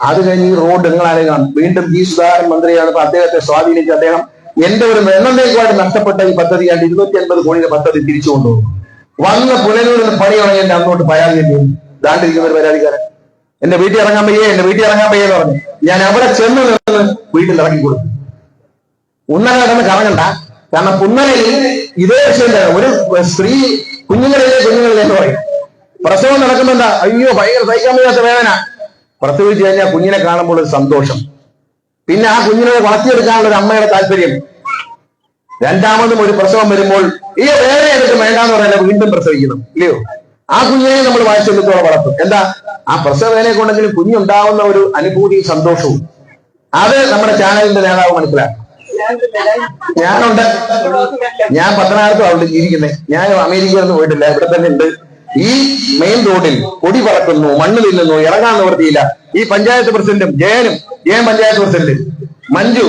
അത് കഴിഞ്ഞ് ഈ റോഡ് നിങ്ങളാരും കാണും. വീണ്ടും ജി സുധാകരൻ മന്ത്രിയാണ് അദ്ദേഹത്തെ സ്വാധീനിച്ച് അദ്ദേഹം എന്റെ ഒരു എന്നേക്കുമായിട്ട് നഷ്ടപ്പെട്ട ഈ പദ്ധതി കണ്ട് ഇരുന്നൂറ്റി അൻപത് കോടിയുടെ പദ്ധതി തിരിച്ചു കൊണ്ടുപോകും വന്ന പുലരൂരിൽ പണി എന്റെ അങ്ങോട്ട് പരാതി ദാണ്ടിരിക്കുന്ന ഒരു പരാതിക്കാരൻ. എന്റെ വീട്ടിൽ ഇറങ്ങാൻ പയ്യേ എന്റെ വീട്ടിൽ ഇറങ്ങാൻ പയ്യേ എന്ന് പറഞ്ഞു. ഞാൻ അവിടെ ചെന്ന് നിന്ന് വീട്ടിൽ ഇറങ്ങി കൊടുത്തു. ഉന്നല കിടന്ന് കറങ്ങണ്ട. കാരണം പുന്നലയിൽ ഇതേ വിഷയം ഒരു സ്ത്രീ കുഞ്ഞുങ്ങളിലെ കുഞ്ഞുങ്ങളിലെ പറയും. പ്രസവം നടക്കുന്നുണ്ടാ അയ്യോ ഭയങ്കര സഹിക്കാൻ വേദന. പ്രസവിച്ചു കഴിഞ്ഞാൽ കുഞ്ഞിനെ കാണുമ്പോൾ ഒരു സന്തോഷം. പിന്നെ ആ കുഞ്ഞിനെ വളർത്തിയെടുക്കാനുള്ള ഒരു അമ്മയുടെ താല്പര്യം. രണ്ടാമതും ഒരു പ്രസവം വരുമ്പോൾ ഈ വേറെ വേണ്ട വേണ്ടാന്ന് പറയാൻ വീണ്ടും പ്രസവിക്കണം ഇല്ലയോ? ആ കുഞ്ഞിനെ നമ്മൾ വായിച്ചെടുത്തോളം വളർത്തും. എന്താ? ആ പ്രസവ വേദനയെ കൊണ്ടെങ്കിലും കുഞ്ഞുണ്ടാവുന്ന ഒരു അനുഭൂതിയും സന്തോഷവും. അത് നമ്മുടെ ചാനലിന്റെ നേതാവ് മനസ്സിലാക്കും. ഞാനുണ്ട്. ഞാൻ പത്തനാപുരത്തും അവിടെ ജീവിക്കുന്നത് ഞാൻ അമേരിക്കയിൽ നിന്ന് പോയിട്ടില്ല. ഇവിടെ തന്നെ ഉണ്ട്. ഈ മെയിൻ റോഡിൽ കൊടി പറക്കുന്നു മണ്ണ് തിന്നുന്നു ഇറങ്ങാൻ നിവർത്തിയില്ല ഈ പഞ്ചായത്ത് പ്രസിഡന്റും ജയനും ജയൻ പഞ്ചായത്ത് പ്രസിഡന്റ് മഞ്ജു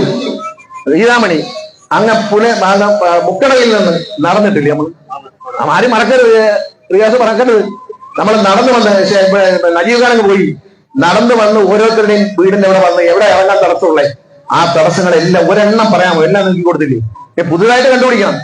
ഗീതാമണി അങ്ങ് പുനെ മുക്കടയിൽ നിന്ന് നടന്നിട്ടില്ല നമ്മൾ. ആരും മറക്കരുത് റിയാസ് മറക്കരുത്. നമ്മൾ നടന്നു വന്ന് നജീവ് ഖാനങ്ങ് പോയി. നടന്നു വന്ന് ഓരോരുത്തരുടെയും വീടിന്റെ അവിടെ വന്ന് എവിടെ ഇറങ്ങാൻ തടസ്സമുള്ളേ? ആ തടസ്സങ്ങളെല്ലാം ഒരെണ്ണം പറയാമോ? എല്ലാം നീക്കി കൊടുത്തില്ലേ? പുതുതായിട്ട് കണ്ടുപിടിക്കണം.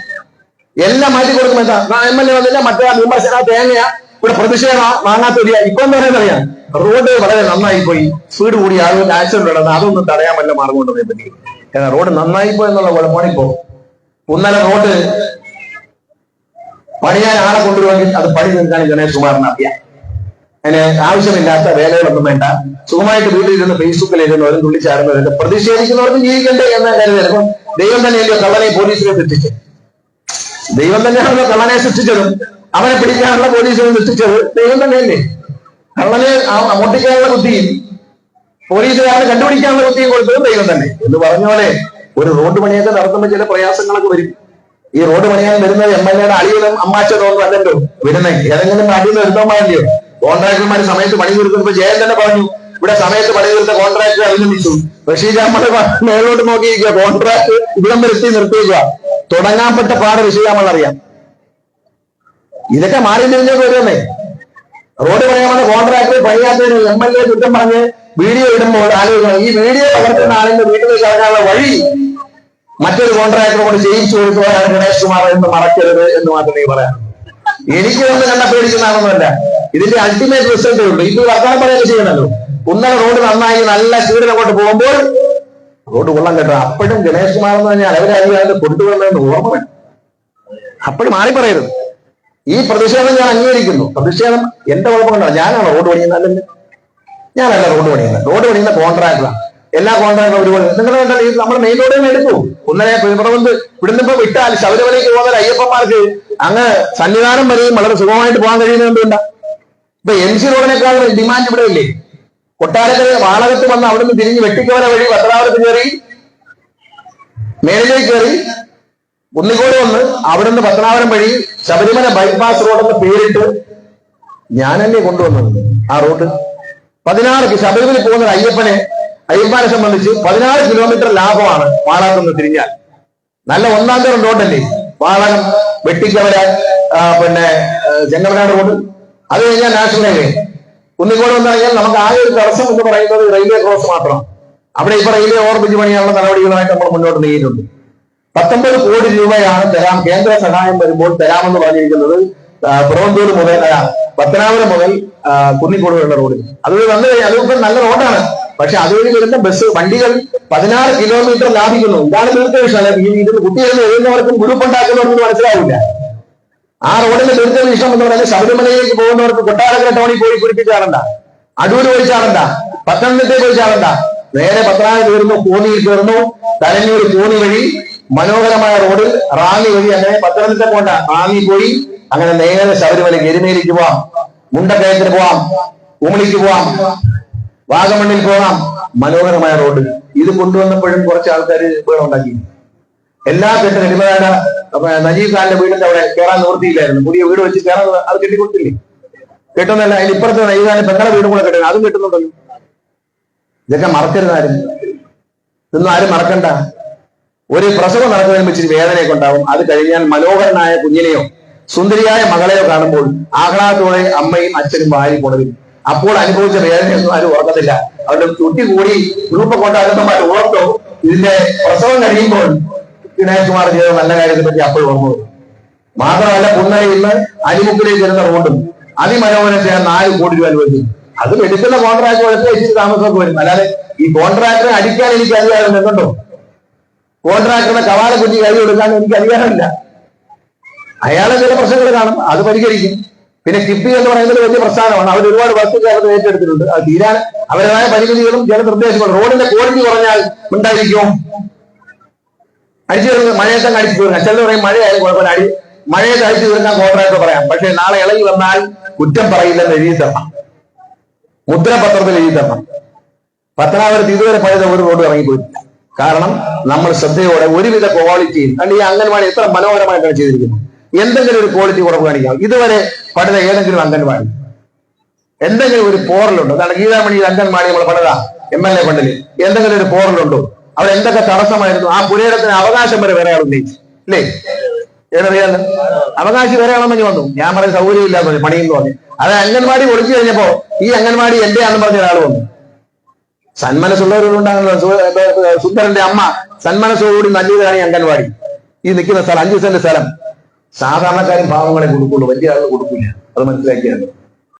എല്ലാം മാറ്റി കൊടുക്കുമ്പോ എന്താ? എം എൽ എ വന്നില്ല മറ്റേ വിമർശന തേങ്ങയാ ഇവിടെ പ്രതിഷേധം വാങ്ങാത്തൊരിയ ഇപ്പൊ എന്താ പറയുന്നറിയാം റോഡ് വളരെ നന്നായി പോയി സ്പീഡ് കൂടി ആളുകൾ ആക്സിഡന്റ് നടന്നത് അതൊന്നും തടയാൻ വല്ല മാർഗം ഉണ്ടെന്നേ പറ്റി കാരണം റോഡ് നന്നായി പോയി എന്നുള്ള കുഴപ്പമാണ് ഇപ്പോ ഒന്നര റോഡ് പണിയാൻ ആളെ കൊണ്ടുവരുമെങ്കിൽ അത് പണി നിൽക്കാൻ ഗണേഷ് കുമാറിന് അറിയാം. അതിന് ആവശ്യമില്ലാത്ത വേലകളൊന്നും വേണ്ട. സുഖമായിട്ട് വീട്ടിലിരുന്ന് ഫേസ്ബുക്കിൽ ഇരുന്നവരും തുള്ളിച്ചാടുന്നവരും പ്രതിഷേധിക്കുന്നവർക്കും ജീവിക്കണ്ടേ എന്ന കരുതൽ ഇപ്പം ദൈവം എന്റെ കള്ളനെ പോലീസിലേക്ക് സൃഷ്ടിച്ചത് ദൈവം തന്നെയാണല്ലോ കള്ളനെ സൃഷ്ടിച്ചത്. അവനെ പിടിക്കാനുള്ള പോലീസിനെ സൃഷ്ടിച്ചത്. ദൈവം തന്നെയല്ലേ? കള്ളനെ മോട്ടിക്കാനുള്ള ബുദ്ധി ബുദ്ധിയും പോലീസുകാരനെ കണ്ടുപിടിക്കാനുള്ള ബുദ്ധിയും കൊടുത്തതും ദൈവം തന്നെ. എന്ന് പറഞ്ഞ പോലെ ഒരു റോഡ് പണിയൊക്കെ നടത്തുമ്പോൾ ചില പ്രയാസങ്ങളൊക്കെ വരും. ഈ റോഡ് പണിയാൻ വരുന്നത് എം എൽ എയുടെ അളിയനും അമ്മാച്ചനും ഒന്നും അല്ലല്ലോ. വരുന്നത് ഏതെങ്കിലും നാട്ടിൽ നിന്ന് വരുന്നവന്മാരല്ലയോ കോൺട്രാക്ടർമാർ സമയത്ത് പണി തീർക്കുന്നപ്പോ ജയൻ തന്നെ പറഞ്ഞു ഇവിടെ സമയത്ത് പണി തീർത്ത കോൺട്രാക്ടർ അഭിനന്ദിച്ചു. റഷീദ് അഹമ്മദ് മേളോട്ട് നോക്കിയിരിക്കുക. കോൺട്രാക്ട് ഇവിടം വരുത്തി നിർത്തിയിരിക്കുക. തുടങ്ങാൻപ്പെട്ട പാട് റഷീദ് അഹമ്മദ് അറിയാം ഇതൊക്കെ മാറി തിരിഞ്ഞത് വരുന്നേ റോഡ് പറയാമെന്ന് കോൺട്രാക്ടർ പണിയാത്തതിന് എം എൽ എ കുറ്റം പറഞ്ഞ് വീഡിയോ ഇടുമ്പോൾ ആലോചിക്കണം. ഈ വീഡിയോ പകർത്തുന്ന ആളിന്റെ വീട്ടിലേക്ക് ഇറങ്ങാനുള്ള വഴി മറ്റൊരു കോൺട്രാക്ടർ കൊണ്ട് ജയിച്ചു കൊടുക്കുവാനാണ് ഗണേഷ് കുമാർ എന്ന് മറക്കരുത് എന്ന് മാത്രമേ പറയാം എനിക്ക് വന്ന് കണ്ട ആളൊന്നുമല്ല. ഇതിന്റെ അൾട്ടിമേറ്റ് റിസൾട്ടേ ഉള്ളൂ. ഇത് വർത്തമാനം പറയുകയൊക്കെ ചെയ്യണമല്ലോ കുന്നല റോഡ് നന്നായി നല്ല സ്പീഡിൽ അങ്ങോട്ട് പോകുമ്പോൾ റോഡ് കൊള്ളാൻ കേട്ടോ. അപ്പോഴും ഗണേഷ് കുമാർ എന്ന് അവരാരും അതിന്റെ കൊണ്ടുവന്നതെന്ന് ഓർമ്മ വേണം. അപ്പോഴും മാറി പറയരുത് ഈ പ്രതിഷേധം ഞാൻ അംഗീകരിക്കുന്നു. പ്രതിഷേധം എന്റെ കുഴപ്പമുണ്ടോ ഞാനാണ് റോഡ് പണിയുന്നതല്ലേ ഞാനല്ല റോഡ് പണിയുന്നത്. റോഡ് പണിയുന്ന കോൺട്രാക്ടറാണ് എല്ലാ കോൺട്രാക്ടറും ഒരുപോലെ. നിങ്ങൾ കണ്ടാൽ നമ്മൾ മെയിൻ റോഡിൽ നിന്ന് എടുക്കൂ ഒന്നരെ പിറവന്ത് ഇവിടുന്ന് ഇപ്പൊ വിട്ടാൽ ശബരിമലയ്ക്ക് പോകുന്ന അയ്യപ്പന്മാർക്ക് അങ്ങ് സന്നിധാനം വരെയും വളരെ സുഖമായിട്ട് പോകാൻ കഴിയുന്നത് ഇപ്പൊ എം സി റോഡിനേക്കാൾ ഡിമാൻഡ് ഇവിടെ ഇല്ലേ? കൊട്ടാരക്കര വാളകത്ത് വന്ന് അവിടുന്ന് തിരിഞ്ഞ് വെട്ടിക്കവല വഴി പത്രാവലത്ത് കയറി മേലിലേക്ക് കയറി കുന്നിക്കോട് വന്ന് അവിടുന്ന് പത്തനാപുരം വഴി ശബരിമല ബൈപ്പാസ് റോഡെന്ന് പേരിട്ട് ഞാനല്ലേ കൊണ്ടുവന്നത് ആ റൂട്ട് പതിനാറ് ശബരിമല പോകുന്ന അയ്യപ്പനെ അയ്യപ്പനെ സംബന്ധിച്ച് പതിനാറ് കിലോമീറ്റർ ലാഭമാണ് വാളകത്തുനിന്ന് തിരിഞ്ഞാൽ. നല്ല ഒന്നാം തരം റോഡല്ലേ വാളകം വെട്ടിക്കവര പിന്നെ ചെങ്ങമനാട് റോഡ് അത് കഴിഞ്ഞാൽ നാഷണൽ ഹൈവേ കുന്നിക്കോട് വന്നു കഴിഞ്ഞാൽ നമുക്ക് ആകെ ഒരു തടസ്സം എന്ന് പറയുന്നത് റെയിൽവേ ക്രോസ് മാത്രം. അവിടെ ഇപ്പൊ റെയിൽവേ ഓർമ്മിച്ച് പണിയാനുള്ള നടപടികളുമായിട്ട് നമ്മൾ മുന്നോട്ട് നീങ്ങിയിട്ടുണ്ട്. പത്തൊമ്പത് കോടി രൂപയാണ് തരാം കേന്ദ്ര സഹായം വരുമ്പോൾ തരാമെന്ന് പറഞ്ഞിരിക്കുന്നത് പുറവന്തൂർ മുതൽ പത്തനാപുരം മുതൽ കുന്നിക്കോട് വരെയുള്ള റോഡിൽ അത് വന്നു കഴിഞ്ഞാൽ അതിപ്പോ നല്ല റോഡാണ്. പക്ഷെ അതുവഴി വരുന്ന ബസ് വണ്ടികൾ പതിനാറ് കിലോമീറ്റർ ലാഭിക്കുന്നു. ഇതാണ് ഇതിന് കുട്ടികളിൽ എഴുതുന്നവർക്കും ഗ്രൂപ്പ് ഉണ്ടാക്കുന്നവർക്കും മനസ്സിലാവില്ല. ആ റോഡിന്റെ ദുരിതം ഇഷ്ടം എന്ന് പറഞ്ഞാൽ ശബരിമലയിലേക്ക് പോകുന്നവർക്ക് കൊട്ടാരക്കര ടൗണിൽ പോയി കുടിപ്പിച്ച് അടൂര് പോയി പത്തനംതിട്ട പത്തനംതിട്ടയിൽ നേരെ പത്തനാട് കയറുന്നു കോന്നിയിൽ കയറുന്നു തലഞ്ഞൂർ കോന്നി വഴി മനോഹരമായ റോഡിൽ റാന്നി വഴി അങ്ങനെ പത്തനംതിട്ട പോണ്ട റാന്നി പോയി. അങ്ങനെ നേരെ ശബരിമലയ്ക്ക് എരുമേലിക്ക് പോവാം മുണ്ടക്കയത്തിന് പോവാം ഉമിളിക്ക് പോവാം വാഗമണ്ണിൽ പോകാം മനോഹരമായ റോഡ്. ഇത് കൊണ്ടുവന്നപ്പോഴും കുറച്ച് ആൾക്കാർ ബഹളം ഉണ്ടാക്കി. എല്ലാ കെട്ടും എലിമതാന നജീബ് ഖാന്റെ വീടിന്റെ അവിടെ കയറാൻ നിവൃത്തിയില്ലായിരുന്നു. പുതിയ വീട് വെച്ച് കയറാൻ അത് കെട്ടിക്കൊടുത്തില്ലേ? കെട്ടുന്നല്ല അതിന് ഇപ്പുറത്ത് നജീബ് ഖാന്റെ പെങ്ങളെ വീടും കൂടെ കെട്ടുന്നത്. അതും കെട്ടുന്നുണ്ടല്ലോ ഇതൊക്കെ മറക്കരുതാരും ഇതൊന്നും ആരും മറക്കണ്ട. ഒരു പ്രസവം നടക്കുന്നതിന് വെച്ച് വേദനയൊക്കെ ഉണ്ടാവും. അത് കഴിഞ്ഞാൽ മനോഹരനായ കുഞ്ഞിനെയോ സുന്ദരിയായ മകളെയോ കാണുമ്പോൾ ആഹ്ലാദത്തോടെ അമ്മയും അച്ഛനും വാരി കൊണരും അപ്പോൾ അനുഭവിച്ച വേദനയൊന്നും ആരും ഓർക്കത്തില്ല അവരുടെ ചുട്ടി കൂടി ഗ്രൂപ്പ് കൊണ്ടാകുന്നമാർ ഓർത്തോ ഇതിന്റെ പ്രസവം കഴിയുമ്പോൾ ഗണേഷ്കുമാർ ചെയ്ത നല്ല കാര്യത്തെ പറ്റി അപ്പോൾ ഓർമ്മ മാത്രമല്ല പുന്നയിൽ നിന്ന് അലിമുക്കിലേക്ക് വരുന്ന റോഡും അതിമനോഹരം ചെയ്യാൻ നാല് കോടി രൂപ അനുവദിച്ചു. അത് എടുക്കുന്ന കോൺട്രാക്ട് കുഴപ്പം ഇച്ചിരി താമസമൊക്കെ വരും. അല്ലാതെ ഈ കോൺട്രാക്ടറെ അടിക്കാൻ എനിക്ക് അധികാരം നിന്നുണ്ടോ കോൺട്രാക്ടറുടെ കവാല കുഞ്ഞി കൈ കൊടുക്കാൻ എനിക്ക് അധികാരമില്ല. അയാളെ ചില പ്രശ്നങ്ങൾ കാണും. അത് പരിഹരിക്കും. പിന്നെ കിഫ്ബി എന്ന് പറയുന്നത് വലിയ പ്രസ്ഥാനമാണ്. അവർ ഒരുപാട് വർക്ക് ചേർത്ത് ഏറ്റെടുത്തിട്ടുണ്ട്. അത് തീരാൻ അവരുടേതായ പരിമിതികളും ചില നിർദ്ദേശങ്ങളും. റോഡിന്റെ ക്വാളിറ്റി കുറഞ്ഞാൽ ഉണ്ടായിരിക്കും. അടിച്ചു തീർക്കുക മഴയത്തങ്ങ് അടിച്ചു തീർക്കാം. ചിലർ പറയും മഴയായാലും കുഴപ്പമില്ല. അടി മഴയത്ത് അടിച്ചു തീർക്കാൻ കോൺട്രാക്ട് പറയാം. പക്ഷെ നാളെ ഇളകി വന്നാൽ കുറ്റം പറയില്ലെന്ന് എഴുതി മുദ്രപത്രത്തിൽ എഴുതി തരണം. പത്തനാപുരത്ത് ഇതുവരെ പഴയത് ഒരു റോഡ് ഇറങ്ങിപ്പോയിട്ടില്ല. കാരണം നമ്മൾ ശ്രദ്ധയോടെ ഒരുവിധ ക്വാളിറ്റിയും കണ്ട് ഈ അംഗൻവാടി എത്ര മനോഹരമായിട്ടാണ് ചെയ്തിരിക്കുന്നത് എന്തെങ്കിലും ഒരു ക്വാളിറ്റി കുറവ് കാണിക്കാം. ഇതുവരെ പഠിത ഏതെങ്കിലും അംഗൻവാടി. എന്തെങ്കിലും ഒരു പോറലുണ്ടോ അതാണ് ഗീതാമണി ഈ അംഗൻവാടി നമ്മൾ പഠിത എം എൽ എ ഫണ്ടിൽ എന്തെങ്കിലും ഒരു പോറലുണ്ടോ അവിടെ എന്തൊക്കെ തടസ്സമായിരുന്നു? ആ പുരയിടത്തിന് അവകാശം വരെ വേറെ ഉന്നയിച്ചു അല്ലേ ഏതറിയാലോ? അവകാശി വേറെ ആണെന്ന് വന്നു. ഞാൻ പറഞ്ഞ സൗകര്യമില്ലാന്ന് പറഞ്ഞു പണിയെന്ന് പറഞ്ഞു. അത് അംഗൻവാടി ഒളിച്ചു കഴിഞ്ഞപ്പോ ഈ അംഗൻവാടി എന്റെ ആണെന്ന് പറഞ്ഞ ഒരാൾ വന്നു. സന്മനസ്സുള്ളവരുണ്ടാകുന്ന സുന്ദരന്റെ അമ്മ സന്മനസ്സോടുകൂടി നല്ലതാണ് ഈ അംഗൻവാടി. ഈ നിൽക്കുന്ന സ്ഥലം അഞ്ചു സെന്റ് സ്ഥലം. സാധാരണക്കാരും പാവങ്ങളെ കൊടുക്കുള്ളൂ. വലിയ ആളുകൾ കൊടുക്കില്ല. അത് മനസ്സിലാക്കിയാണ്